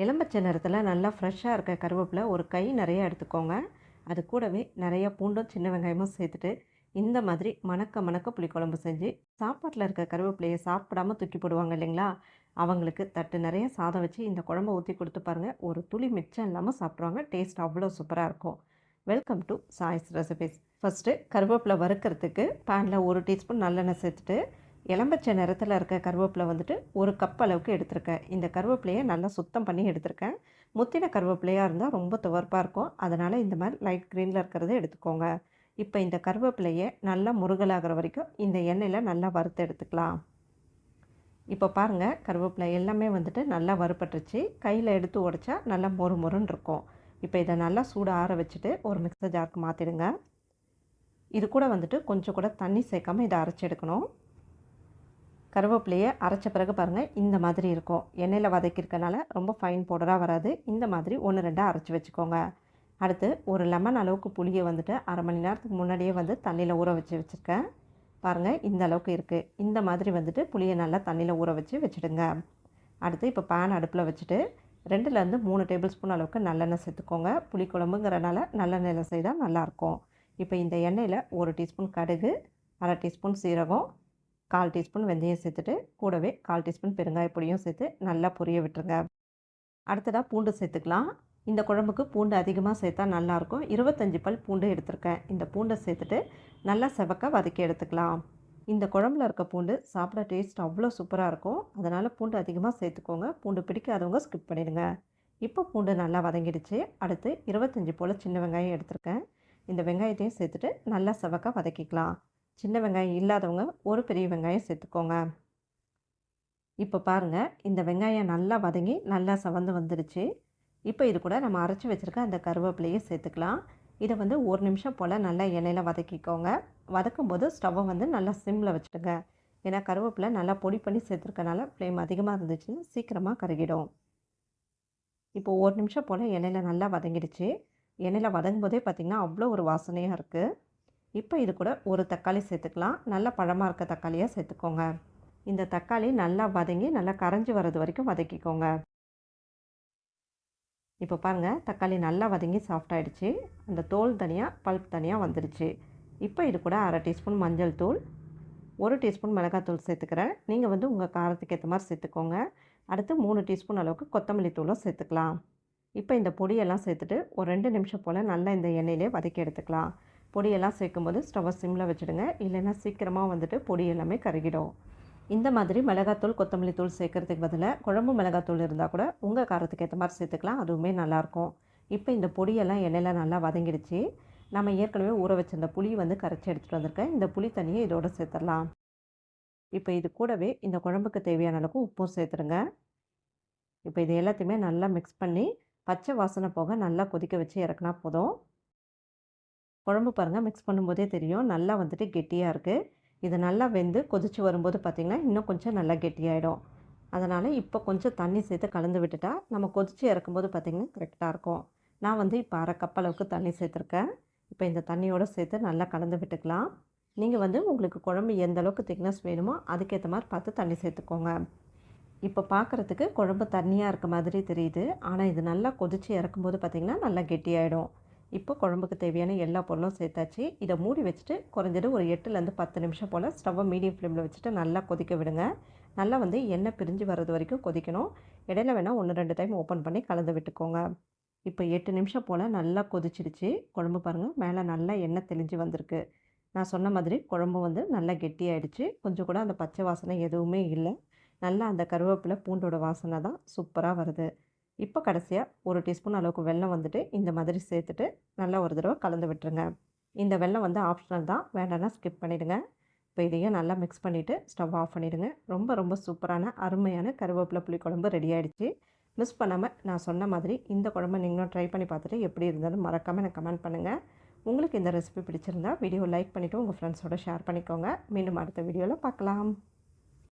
எலும்பச்சை நிறத்தில் நல்லா ஃப்ரெஷ்ஷாக இருக்க கருவேப்பிலை ஒரு கை நிறையா எடுத்துக்கோங்க. அது கூடவே நிறைய பூண்டும் சின்ன வெங்காயமும் சேர்த்துட்டு இந்த மாதிரி மணக்க மணக்க புளிக்குழம்பு செஞ்சு சாப்பாட்டில் இருக்க கருவேப்பிலையை சாப்பிடாம தூக்கி போடுவாங்க இல்லைங்களா? அவங்களுக்கு தட்டு நிறைய சாதம் வச்சு இந்த குழம்பை ஊற்றி கொடுத்து பாருங்கள் ஒரு துளி மிச்சம் இல்லாமல் சாப்பிடுவாங்க. டேஸ்ட் அவ்வளோ சூப்பராக இருக்கும். Welcome to choice recipes first கருவேப்பிலை வறுக்கிறதுக்கு பேனில் ஒரு டீஸ்பூன் நல்லெண்ணெய் சேர்த்துட்டு எலம்பச்சை நிறத்தில் இருக்க கருவேப்பிலை வந்துட்டு ஒரு கப் அளவுக்கு எடுத்திருக்கேன். இந்த கருவேப்பிலையை நல்லா சுத்தம் பண்ணி எடுத்திருக்கேன். முத்தின கருவேப்பிலையாக இருந்தால் ரொம்ப துவர்ப்பாக இருக்கும். அதனால் இந்த மாதிரி லைட் க்ரீனில் இருக்கிறத எடுத்துக்கோங்க. இப்போ இந்த கருவேப்பிலையை நல்லா முருகலாகிற வரைக்கும் இந்த எண்ணெயில் நல்லா வறுத்து எடுத்துக்கலாம். இப்போ பாருங்கள் கருவேப்பிலை எல்லாமே வந்துட்டு நல்லா வறுப்பட்டுருச்சு கையில் எடுத்து உடைச்சா நல்லா மொறு மொறுன்னு இருக்கும். இப்போ இதை நல்லா சூடு ஆற வச்சுட்டு ஒரு மிக்சர் ஜாருக்கு மாற்றிடுங்க இது கூட வந்துட்டு கொஞ்சம் கூட தண்ணி சேர்க்காம இதை அரைச்சி எடுக்கணும். கருவேப்பிலையை அரைச்ச பிறகு பாருங்கள் இந்த மாதிரி இருக்கும். எண்ணெயில் வதக்கியிருக்கனால ரொம்ப ஃபைன் பவுடராக வராது. இந்த மாதிரி ஒன்று ரெண்டாக அரைச்சி வச்சுக்கோங்க. அடுத்து ஒரு லெமன் அளவுக்கு புளியை வந்துட்டு அரை மணி நேரத்துக்கு முன்னாடியே வந்து தண்ணியில் ஊற வச்சு வச்சுருக்கேன். பாருங்கள் இந்த அளவுக்கு இருக்குது இந்த மாதிரி வந்துட்டு புளியை நல்லா தண்ணியில் ஊற வச்சு வச்சுடுங்க. அடுத்து இப்போ பேன் அடுப்பில் வச்சுட்டு ரெண்டுலேருந்து மூணு டேபிள் ஸ்பூன் அளவுக்கு நல்லெண்ணெய் சேர்த்துக்கோங்க. புளி குழம்புங்கிறனால நல்லெண்ணெயில் செய்தால் நல்லாயிருக்கும் இப்போ இந்த எண்ணெயில் ஒரு டீஸ்பூன் கடுகு அரை டீஸ்பூன் சீரகம் கால் டீஸ்பூன் வெந்தயம் சேர்த்துட்டு கூடவே கால் டீஸ்பூன் பெருங்காய பொடியும் சேர்த்து நல்லா பொரிய விட்டுருங்க. அடுத்ததாக பூண்டு சேர்த்துக்கலாம். இந்த குழம்புக்கு பூண்டு அதிகமாக சேர்த்தா நல்லாயிருக்கும் இருபத்தஞ்சி பல் பூண்டு எடுத்திருக்கேன். இந்த பூண்டை சேர்த்துட்டு நல்லா செவக்க வதக்கி எடுத்துக்கலாம். இந்த குழம்புல இருக்க பூண்டு சாப்பிட டேஸ்ட் அவ்வளோ சூப்பராக இருக்கும். அதனால் பூண்டு அதிகமாக சேர்த்துக்கோங்க. பூண்டு பிடிக்காதவங்க ஸ்கிப் பண்ணிடுங்க. இப்போ பூண்டு நல்லா வதங்கிடுச்சு. அடுத்து இருபத்தஞ்சி போல் சின்ன வெங்காயம் எடுத்திருக்கேன். இந்த வெங்காயத்தையும் சேர்த்துட்டு நல்லா செவக்க வதக்கிக்கலாம். சின்ன வெங்காயம் இல்லாதவங்க ஒரு பெரிய வெங்காயம் சேர்த்துக்கோங்க. இப்போ பாருங்கள் இந்த வெங்காயம் நல்லா வதங்கி நல்லா சவந்து வந்துடுச்சு இப்போ இது கூட நம்ம அரைச்சி வச்சுருக்க அந்த கருவேப்பிலையை சேர்த்துக்கலாம். இதை வந்து ஒரு நிமிஷம் போல் நல்லா எண்ணெயில் வதக்கிக்கோங்க. வதக்கும் போது ஸ்டவ்வை வந்து நல்லா சிம்மில் வச்சுடுங்க. ஏன்னா கருவேப்பிலை நல்லா பொடி பண்ணி சேர்த்துருக்கனால ஃப்ளேம் அதிகமாக இருந்துச்சுன்னா சீக்கிரமாக கருகிடும். இப்போ ஒரு நிமிஷம் போல் எண்ணெயில் நல்லா வதங்கிடுச்சு. எண்ணெயில் வதங்கும் போதே பார்த்திங்கன்னா அவ்வளோ ஒரு வாசனையாக இருக்குது இப்போ இது கூட ஒரு தக்காளி சேர்த்துக்கலாம். நல்லா பழமாக இருக்க தக்காளியாக சேர்த்துக்கோங்க. இந்த தக்காளி நல்லா வதங்கி நல்லா கரைஞ்சி வர்றது வரைக்கும் வதக்கிக்கோங்க. இப்போ பாருங்கள் தக்காளி நல்லா வதங்கி சாஃப்டாகிடுச்சு அந்த தோல் தனியாக பல்ப் தனியாக வந்துடுச்சு இப்போ இது கூட அரை டீஸ்பூன் மஞ்சள் தூள் ஒரு டீஸ்பூன் மிளகாத்தூள் சேர்த்துக்கிறேன். நீங்கள் வந்து உங்கள் காரத்துக்கு ஏற்ற மாதிரி சேர்த்துக்கோங்க. அடுத்து மூணு டீஸ்பூன் அளவுக்கு கொத்தமல்லி தூளும் சேர்த்துக்கலாம். இப்போ இந்த பொடியெல்லாம் சேர்த்துட்டு ஒரு ரெண்டு நிமிஷம் போல் நல்லா இந்த எண்ணெயிலே வதக்கி எடுத்துக்கலாம். பொடியெல்லாம் சேர்க்கும்போது ஸ்டவ்வை சிம்மில் வச்சுடுங்க. இல்லைன்னா சீக்கிரமாக வந்துட்டு பொடி எல்லாமே கருகிடும். இந்த மாதிரி மிளகாத்தூள் கொத்தமல்லி தூள் சேர்க்குறதுக்கு பதிலாக குழம்பு மிளகாத்தூள் இருந்தால் கூட உங்கள் காரத்துக்கு ஏற்ற மாதிரி சேர்த்துக்கலாம். அதுவுமே நல்லாயிருக்கும் இப்போ இந்த பொடியெல்லாம் எண்ணெயில் நல்லா வதங்கிடுச்சு. நம்ம ஏற்கனவே ஊற வச்சிருந்த புளி வந்து கரைச்சி எடுத்துகிட்டு வந்திருக்கேன். இந்த புளி தண்ணியை இதோடு சேர்த்துடலாம். இப்போ இது கூடவே இந்த குழம்புக்கு தேவையான அளவுக்கு உப்பும் சேர்த்துருங்க இப்போ இது எல்லாத்தையுமே நல்லா மிக்ஸ் பண்ணி பச்சை வாசனை போக நல்லா கொதிக்க வச்சு இறக்குனா போதும். குழம்பு பாருங்கள் மிக்ஸ் பண்ணும்போதே தெரியும். நல்லா வந்துட்டு கெட்டியாக இருக்குது இது நல்லா வெந்து கொதித்து வரும்போது பார்த்திங்கன்னா இன்னும் கொஞ்சம் நல்லா கெட்டியாயிடும். அதனால் இப்போ கொஞ்சம் தண்ணி சேர்த்து கலந்து விட்டுட்டா நம்ம கொதித்து இறக்கும்போது பார்த்திங்கன்னா கரெக்டாக இருக்கும். நான் வந்து இப்போ அரை கப் அளவுக்கு தண்ணி சேர்த்துருக்கேன். இப்போ இந்த தண்ணியோடு சேர்த்து நல்லா கலந்து விட்டுக்கலாம். நீங்கள் வந்து உங்களுக்கு குழம்பு எந்த அளவுக்கு திக்னஸ் வேணுமோ அதுக்கேற்ற மாதிரி பார்த்து தண்ணி சேர்த்துக்கோங்க. இப்போ பார்க்குறதுக்கு குழம்பு தண்ணியாக இருக்க மாதிரி தெரியுது. ஆனால் இது நல்லா கொதித்து இறக்கும்போது பார்த்திங்கன்னா நல்லா கெட்டியாயிடும். இப்போ குழம்புக்கு தேவையான எல்லா பொருளும் சேர்த்தாச்சு. இதை மூடி வச்சுட்டு குறைஞ்சது ஒரு எட்டுலேருந்து பத்து நிமிஷம் போல் ஸ்டவ்வை மீடியம் ஃப்ளேமில் வச்சுட்டு நல்லா கொதிக்க விடுங்க. நல்லா வந்து எண்ணெய் பிரிஞ்சு வர்றது வரைக்கும் கொதிக்கணும். இடையில வேணால் ஒன்று ரெண்டு டைம் ஓப்பன் பண்ணி கலந்து விட்டுக்கோங்க. இப்போ எட்டு நிமிஷம் போல் நல்லா கொதிச்சிடுச்சு. குழம்பு பாருங்கள் மேலே நல்லா எண்ணெய் தெளிஞ்சு வந்திருக்கு. நான் சொன்ன மாதிரி குழம்பு வந்து நல்லா கெட்டியாயிடுச்சு. கொஞ்சம் கூட அந்த பச்சை வாசனை எதுவுமே இல்லை. நல்லா அந்த கருவேப்பிலை பூண்டோட வாசனை தான் சூப்பராக வருது. இப்போ கடைசியாக ஒரு டீஸ்பூன் அளவுக்கு வெல்லம் வந்துட்டு இந்த மாதிரி சேர்த்துட்டு நல்லா ஒரு தடவை கலந்து விட்டுருங்க. இந்த வெல்லம் வந்து ஆப்ஷனல் தான். வேண்டாம்னா ஸ்கிப் பண்ணிவிடுங்க இப்போ இதையும் நல்லா மிக்ஸ் பண்ணிவிட்டு ஸ்டவ் ஆஃப் பண்ணிவிடுங்க ரொம்ப ரொம்ப சூப்பரான அருமையான கருவேப்பிலை புளி குழம்பு ரெடி ஆகிடுச்சு மிஸ் பண்ணாமல் நான் சொன்ன மாதிரி இந்த குழம்பு நீங்களும் ட்ரை பண்ணி பார்த்துட்டு எப்படி இருந்தாலும் மறக்காமல் எனக்கு கமெண்ட் பண்ணுங்கள் உங்களுக்கு இந்த ரெசிபி பிடிச்சிருந்தா வீடியோ லைக் பண்ணிவிட்டு உங்கள் ஃப்ரெண்ட்ஸோட ஷேர் பண்ணிக்கோங்க. மீண்டும் அடுத்த வீடியோவில் பார்க்கலாம்.